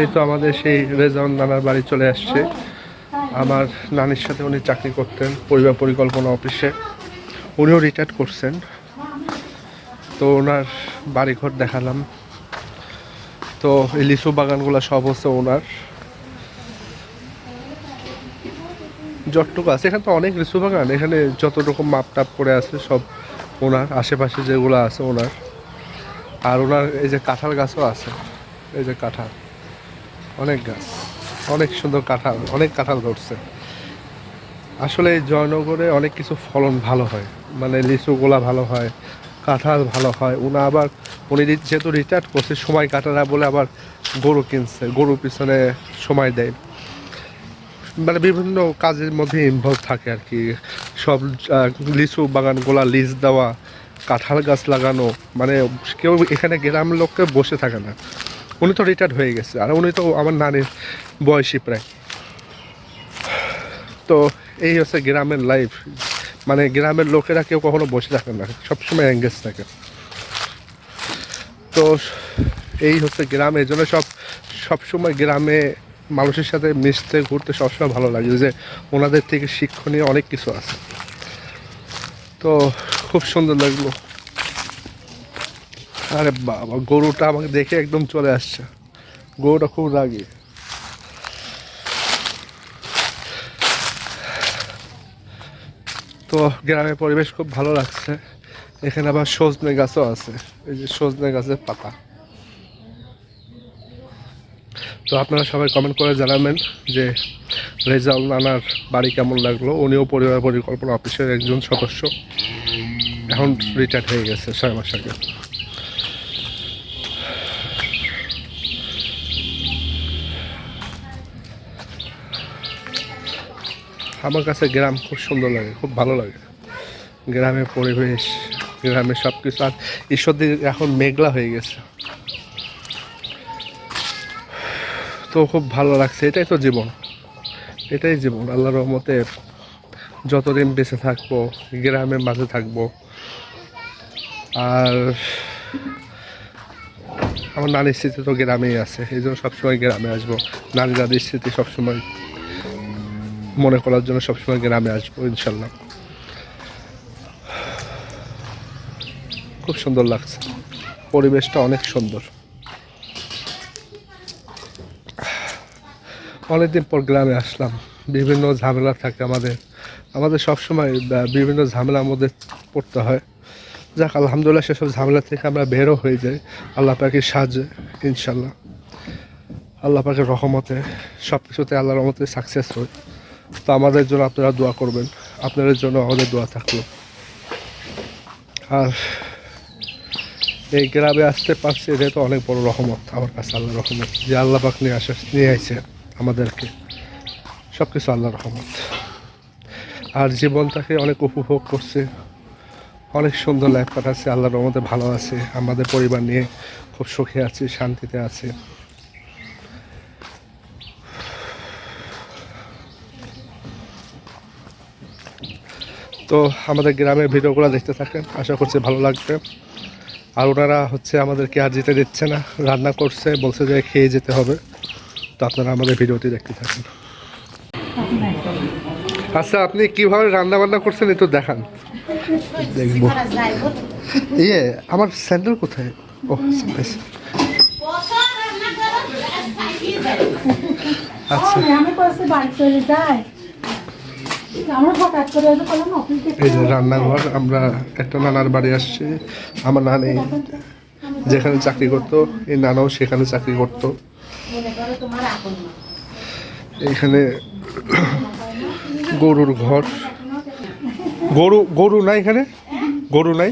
এই তো আমাদের সেই রেজাউন নানার বাড়ি চলে আসছে। আমার নানির সাথে উনি চাকরি করতেন, পরিবার পরিকল্পনা অফিসে। উনিও রিটায়ার করছেন। তো ওনার বাড়িঘর দেখালাম। তো এই লিচু বাগানগুলো সব হচ্ছে ওনার। যতটুকু আছে, এখানে তো অনেক লিচু বাগান। এখানে যত রকম মাপ টাপ করে আছে, সব ওনার। আশেপাশে যেগুলো আছে ওনার। আর ওনার এই যে কাঁঠাল গাছও আছে। এই যে কাঁঠাল। অনেক গাছ, অনেক সুন্দর কাঁঠাল, অনেক কাঁঠাল ধরছে। আসলে এই জয়নগরে অনেক কিছু ফলন ভালো হয়। মানে লিচুগুলা ভালো হয়, কাঁঠাল ভালো হয়। উনি আবার, উনি যেহেতু রিটায়ার করছে, সময় কাটে কাটারা বলে আবার গরু কিনছে গরু পিছনে সময় দেয়। মানে বিভিন্ন কাজের মধ্যে ইনভলভ থাকে আর কি। সব লিচু বাগানগুলা লিজ দেওয়া, কাঁঠাল গাছ লাগানো মানে কেউ এখানে গ্রামের লোককে বসে থাকে না। উনি তো রিটায়ার্ড হয়ে গেছে, আর উনি তো আমার নানির বয়সী প্রায়। তো এই হচ্ছে গ্রামের লাইফ মানে গ্রামের লোকেরা কেউ কখনো বসে থাকে না, সবসময় এঙ্গেজ থাকে। তো এই হচ্ছে গ্রাম জন্য সব, সবসময় গ্রামে মানুষের সাথে মিশতে, ঘুরতে সবসময় ভালো লাগে, যে ওনাদের থেকে শিক্ষণীয় অনেক কিছু আছে। তো খুব সুন্দর লাগল। আরে বাবা, গরুটা আমাকে দেখে একদম চলে আসছে। গরুটা খুব রাগি। তো গ্রামের পরিবেশ খুব ভালো লাগছে। এখানে আবার সজনে গাছও আছে। এই যে সজনে গাছের পাতা। তো আপনারা সবাই কমেন্ট করে জানাবেন যে রেজাউল নানার বাড়ি কেমন লাগল। উনিও পরিবার পরিকল্পনা অফিসের একজন সদস্য। এখন রিটায়ার্ড হয়ে গেছে ছয় মাস আগে। আমার কাছে গ্রাম খুব সুন্দর লাগে, খুব ভালো লাগে। গ্রামের পরিবেশ, গ্রামের সব কিছু আর ঈশ্বরদের এখন মেঘলা হয়ে গেছে। তো খুব ভালো লাগছে, এটাই তো জীবন। এটাই জীবন, আল্লাহর রহমতে যতদিন বেঁচে থাকব, গ্রামের মাঝে থাকব। আর আমার নানির স্মৃতি তো গ্রামেই আছে, এই জন্য সবসময় গ্রামে আসব। নানি দাদির স্মৃতি সবসময় মনে করার জন্য সবসময় গ্রামে আসব, ইনশাল্লাহ। খুব সুন্দর লাগছে। পরিবেশটা অনেক সুন্দর। অনেকদিন পর গ্রামে আসলাম। বিভিন্ন ঝামেলা থাকে আমাদের। আমাদের সবসময় বিভিন্ন ঝামেলার মধ্যে পড়তে হয়। যাক, আলহামদুলিল্লাহ সেসব ঝামেলা থেকে আমরা বেরো হয়ে যাই। আল্লাহ পাকের সাহায্যে, ইনশাল্লাহ। আল্লাহ পাকের রহমতে সব কিছুতে আল্লাহ রহমতে সাকসেস তো আমাদের জন্য আপনারা দোয়া করবেন। আপনাদের জন্য আমাদের দোয়া থাকল। আর এই গ্রামে আসতে পারছি, এটা তো অনেক বড় রহমত আমার কাছে আল্লাহ রহমত। যে আল্লাহ পাক নিয়ে আসা, নিয়ে আইছে আমাদেরকে। সব কিছু আল্লাহ রহমত। আর জীবনটাকে অনেক উপভোগ করছে। অনেক সুন্দর লাইফ কাটাচ্ছে, আল্লাহর রহমতে ভালো আছে। আমাদের পরিবার নিয়ে খুব সুখে আছি, শান্তিতে আছে। তো আমাদের গ্রামের ভিডিওগুলো দেখতে থাকেন। আশা করছি ভালো লাগবে। আর ওনারা হচ্ছে আমাদেরকে আর যেতে দিচ্ছে না। রান্না করছে, বলছে যে খেয়ে যেতে হবে। তো আপনারা আমাদের ভিডিওটি দেখতে থাকেন। আচ্ছা আপনি কীভাবে রান্না বান্না করছেন একটু দেখান। দেখব। ইয়ে আমার স্যান্ডেল কোথায়? ও আচ্ছা। এই যে রান্নাঘর আমরা একটা নানার বাড়ি আসছি। আমার নানি যেখানে চাকরি করতো এই নানাও সেখানে চাকরি করতো। এখানে গরুর ঘর। গরু গরু নাই এখানে? গরু নাই?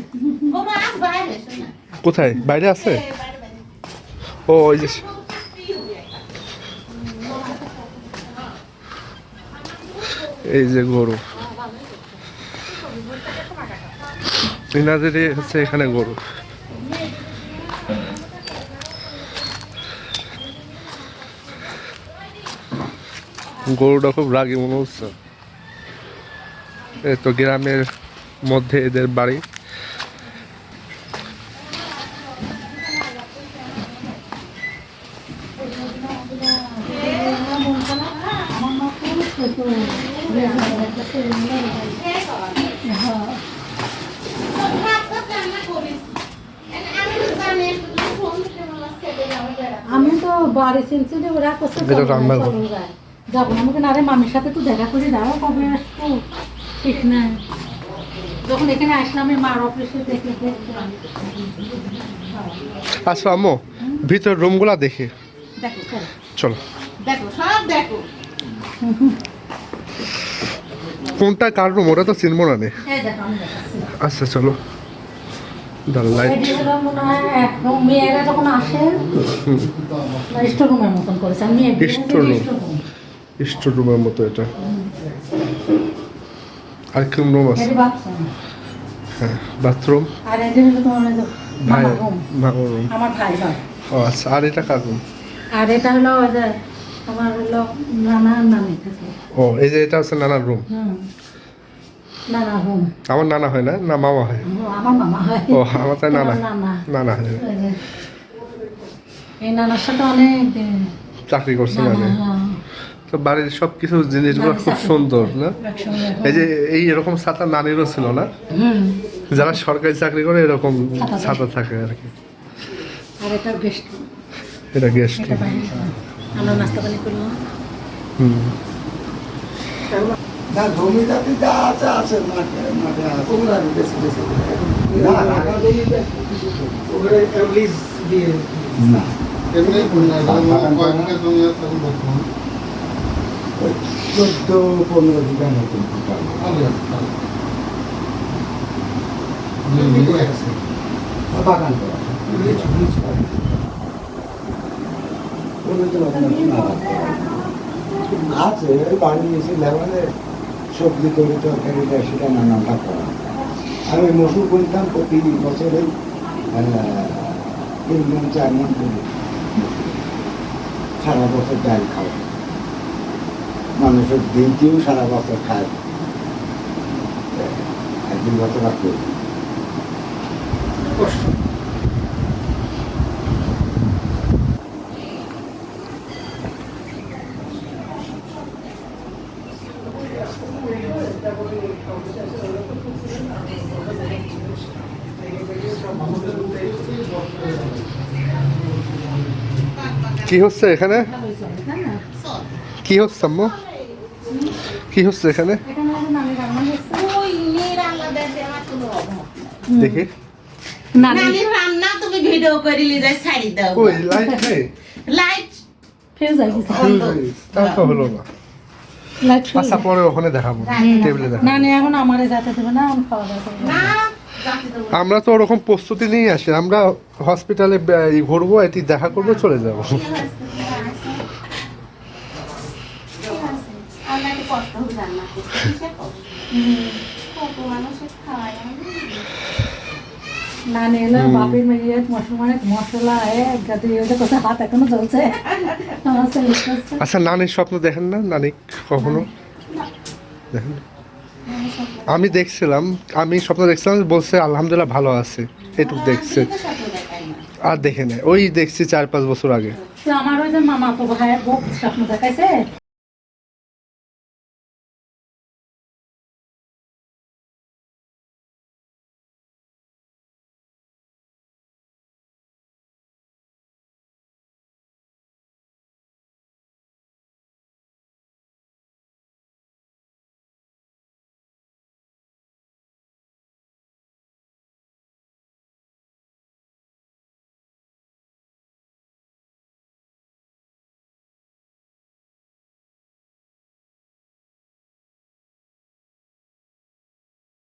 কোথায়? বাইরে আছে? ও ওই যে এই যে গরু। এনাদেরই হচ্ছে এখানে গরু। গরুটা খুব রাগি মনে হচ্ছে। এই তো গ্রামের মধ্যে এদের বাড়ি। ছোট হ্যাঁ আমি তো বাড়ি সিলসিলে ওরা করছে। যাব না আমাকে আরে মামির সাথে তো দেখা করে যাও কবে আসব? ঠিক নাই। যখন এখানে আসলাম আমি মার অফিসে দেখে দেখলাম আচ্ছা আম্মু ভিতর রুমগুলা দেখি। দেখো। চলো। দেখো সব দেখো। কোনটা কার রুম ওটা তো চিনবো না নে। আচ্ছা চলো। লাইট মনে মেয়েরা যখন আসে স্টোর রুমের মতন করেছে। আমি Store room. স্টোর রুমের মতো এটা। আর রুম আছে? হ্যাঁ বাথরুম আর যে ভাই আমার ও আচ্ছা আর এটা কার রুম আর এটা হলো আমার হলো নানা নানি থাকে ও এই যে এটা হচ্ছে নানার রুম নানা হুম আমার নানা হয় না? না মামা হয়। আমার মামা হয়। ও আমার তাই নানা। নানা। হয়। এই নানার সাথে অনেক চাকরি করছে মানে হ্যাঁ, তো বাড়ির সব কিছু জিনিসগুলো খুব সুন্দর না? এই যে এই এরকম ছাতা নানিরও ছিল না? যারা সরকারি চাকরি করে এরকম ছাতা থাকে। আর কি। আর এটা গেস্ট এটা গেস্ট আমরা নাস্তা পানি করলাম চোদ্দ পনেরো বিঘা মতন। বাগান করা লিজ লিজ করা ওগুলো তো রকম না আছে বাড়ি নিচে লেবানে সবজি তৈরি, তরকারি দেয় সেটা নানানটা করা ওই মসুর বলতাম প্রতি বছরে তিন মন চার মন করে। সারা বছর ডাল খাওয়া মানুষের দিনটিও সারা বছর খায়। এক দুই বছর আর করি। কি হচ্ছে এখানে? কি হচ্ছে আম্মু? কি হচ্ছে এখানে? দেখি। নানি নানির রান্না তুমি ভিডিও করে নিয়ে ছাড়ি দাও। ওই লাইট নেই? তো হলো না। লাইট আচ্ছা পরে ওখানে দেখাবো। টেবিলে দেখাবো। নানি এখন আমারে যেতে দেবে না আমি খাওয়া দাওয়া করব। না। আমরা তো ওরকম প্রস্তুতি নিয়ে আসি। আমরা হসপিটালে ঘুরবো এটি দেখা করব চলে যাব। নানি এলো বাপের মেয়ে মশলা মশলা হাত এখনও চলছে। আচ্ছা নানির স্বপ্ন দেখেন না? নানি কখনো? দেখেন আমি দেখছিলাম, আমি স্বপ্ন দেখছিলাম, বলছে আলহামদুলিল্লাহ ভালো আছে। এটুক দেখছে। আর দেখে নেয় ওই দেখছি চার পাঁচ বছর আগে। আমার ওই যে মামা তো স্বপ্ন দেখাইছে।